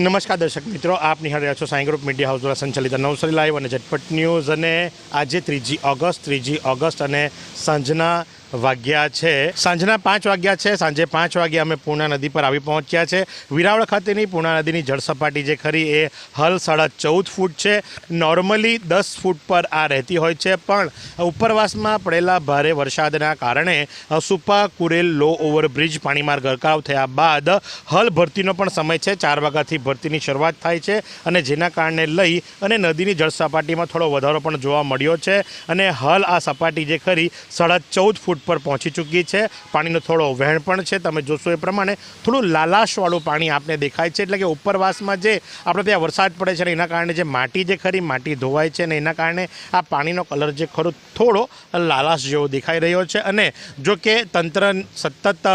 નમસ્કાર દર્શક મિત્રો, આપ નિહાળ રહ્યા છો સાંઈ ગ્રુપ મીડિયા હાઉસ દ્વારા સંચાલિત નવસારી લાઈવ અને ઝટપટ ન્યૂઝ અને આજે ત્રીજી ઓગસ્ટ ત્રીજી ઓગસ્ટ અને સાંજના વાગ્યા છે. સાંજના પાંચ વાગ્યા છે. સાંજે પાંચ વાગે અમે પૂર્ણા નદી પર આવી પહોંચ્યા છે. વિરાવળ ખાતેની પૂર્ણા નદીની જળસપાટી જે ખરી એ હલ સાડા ચૌદ ફૂટ છે. નોર્મલી દસ ફૂટ પર આ રહેતી હોય છે, પણ ઉપરવાસમાં પડેલા ભારે વરસાદના કારણે સુપા, કુરેલ લો ઓવરબ્રિજ પાણીમાં ગરકાવ થયા બાદ હલ ભરતીનો પણ સમય છે. ચાર વાગ્યાથી ભરતીની શરૂઆત થાય છે અને જેના કારણે લઈ અને નદીની જળસપાટીમાં થોડો વધારો પણ જોવા મળ્યો છે. અને હલ આ સપાટી જે ખરી સાડા ચૌદ ફૂટ પર પહોંચી ચૂકી છે. પાણીનો થોડો વહેણ પણ છે. તમે જોશો એ પ્રમાણે થોડું લાલાશવાળું પાણી આપને દેખાય છે. એટલે કે ઉપરવાસમાં જે આપણે ત્યાં વરસાદ પડે છે અને એના કારણે જે માટી જે ખરી, માટી ધોવાય છે ને એના કારણે આ પાણીનો કલર જે ખરો થોડો લાલાશ જેવો દેખાઈ રહ્યો છે. અને જો કે તંત્ર સતત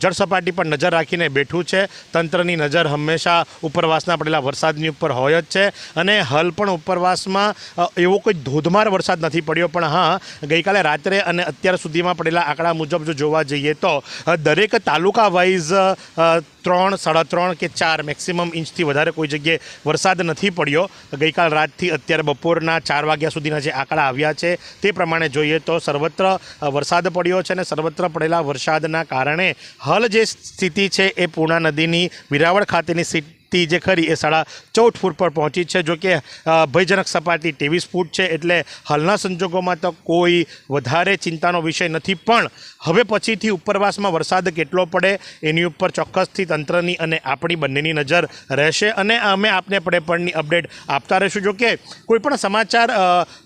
જળ સપાટી પર નજર રાખીને બેઠું છે. તંત્રની નજર હંમેશા ઉપરવાસના પડેલા વરસાદની ઉપર હોય જ છે. અને હાલ પણ ઉપરવાસમાં એવો કોઈ ધોધમાર વરસાદ નથી પડ્યો. પણ હા, ગઈકાલે રાત્રે અને અત્યાર સુધીમાં પડેલા આંકડા મુજબ જો જોવા જઈએ તો દરેક તાલુકા વાઇઝ ત્રણ, સાડા ત્રણ કે ચાર મેક્સિમમ ઇંચથી વધારે કોઈ જગ્યાએ વરસાદ નથી પડ્યો. ગઈકાલ રાતથી અત્યારે બપોરના ચાર વાગ્યા સુધીના જે આંકડા આવ્યા છે, તે પ્રમાણે જોઈએ તો સર્વત્ર વરસાદ પડ્યો છે અને સર્વત્ર પડેલા વરસાદના કારણે હાલ જે સ્થિતિ છે એ પૂર્ણા નદીની વિરાવળ ખાતેની સ્થિતિ જે ખરી એ સાડા ચૌદ ફૂટ પર પહોંચી છે. જો કે ભયજનક સપાટી ત્રેવીસ ફૂટ છે એટલે હાલના સંજોગોમાં તો કોઈ વધારે ચિંતાનો વિષય નથી. પણ હવે પછીથી ઉપરવાસમાં વરસાદ કેટલો પડે એની ઉપર ચોક્કસથી તંત્રની અને આપણી બંનેની નજર રહેશે અને અમે આપને પડે પણની અપડેટ આપતા રહીશું. જો કે કોઈ પણ સમાચાર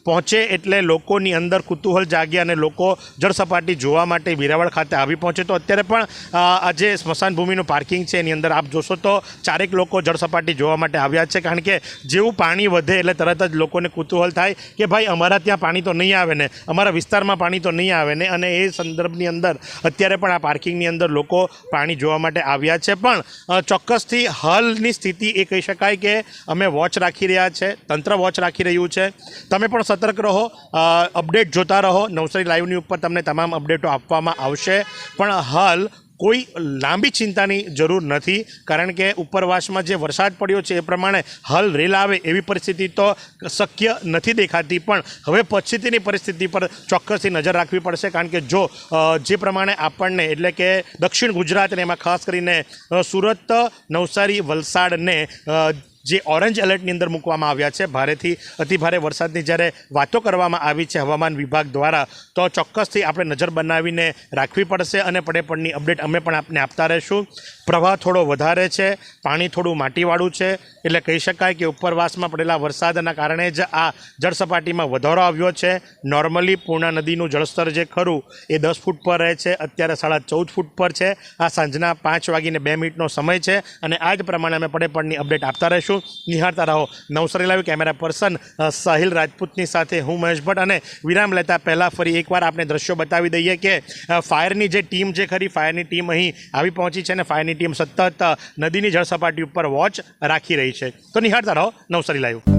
પહોંચે એટલે લોકોની અંદર કુતૂહલ જાગે અને લોકો જળ સપાટી જોવા માટે વિરાવળ ખાતે આવી પહોંચે. તો અત્યારે પણ અ, આ જે સ્મશાન ભૂમિનું પાર્કિંગ છે એની અંદર આપ જોશો તો ચારેક લોકો જળ સપાટી જોવા માટે આવ્યા છે કારણ કે જેવું પાણી વધે એટલે તરત જ લોકોને કુતૂહલ થાય કે ભાઈ અમારા ત્યાં પાણી તો નહીં આવે ને, અમારા વિસ્તારમાં પાણી તો નહીં આવે ને અને એ સંદર્ભની અંદર અત્યારે પણ આ પાર્કિંગની અંદર લોકો પાણી જોવા માટે આવ્યા છે. પણ ચોક્કસથી હાલની સ્થિતિ એ કહી શકાય કે અમે વોચ રાખી રહ્યા છે, તંત્ર વોચ રાખી રહ્યું છે. તમે પણ સતર્ક રહો અપડેટ જોતા રહો. નવસારી લાઈવની ઉપર તમને તમામ અપડેટો આપવામાં આવશે. પણ હાલ કોઈ લાંબી ચિંતાની જરૂર નથી, કારણ કે ઉપરવાસમાં જે વરસાદ પડ્યો છે એ પ્રમાણે હાલ રેલ આવે એવી પરિસ્થિતિ તો શક્ય નથી દેખાતી, પણ હવે પછીની પરિસ્થિતિ પર ચોક્કસથી નજર રાખવી પડશે, કારણ કે જો જે પ્રમાણે આપણને એટલે કે દક્ષિણ ગુજરાત અને એમાં ખાસ કરીને સુરત, નવસારી, વલસાડને જે ઓરેન્જ એલર્ટની અંદર મૂકવામાં આવ્યા છે. ભારેથી અતિ ભારે વરસાદની જ્યારે વાતો કરવામાં આવી છે હવામાન વિભાગ દ્વારા, તો ચોક્કસથી આપણે નજર બનાવીને રાખવી પડશે અને પડે પડની અપડેટ અમે પણ આપને આપતા રહીશું. પ્રવાહ થોડો વધારે છે, પાણી થોડું માટીવાળું છે, એટલે કહી શકાય કે ઉપરવાસમાં પડેલા વરસાદના કારણે જ આ જળ સપાટીમાં વધારો આવ્યો છે. નોર્મલી પૂર્ણા નદીનું જળસ્તર જે ખરું, એ દસ ફૂટ પર રહે છે, અત્યારે સાડા ચૌદ ફૂટ પર છે. આ સાંજના પાંચ વાગીને બે મિનિટનો સમય છે અને આ જ પ્રમાણે અમે પડે પડની અપડેટ આપતા રહીશું. નિહાળતા રહો. Navsari live camera person Sahil રાજપૂતની સાથે હું મહેશ ભટ્ટ અને વિરામ લેતા પહેલાં ફરી એકવાર આપણે દ્રશ્યો બતાવી દઈએ કે ફાયરની જે ટીમ જે ખરી, ફાયરની ટીમ અહીં આવી પહોંચી છે અને ફાયરની ટીમ સતત નદીની જળ સપાટી ઉપર વોચ રાખી રહી છે. તો નિહાળતા રહો નવસારી લાઈવ.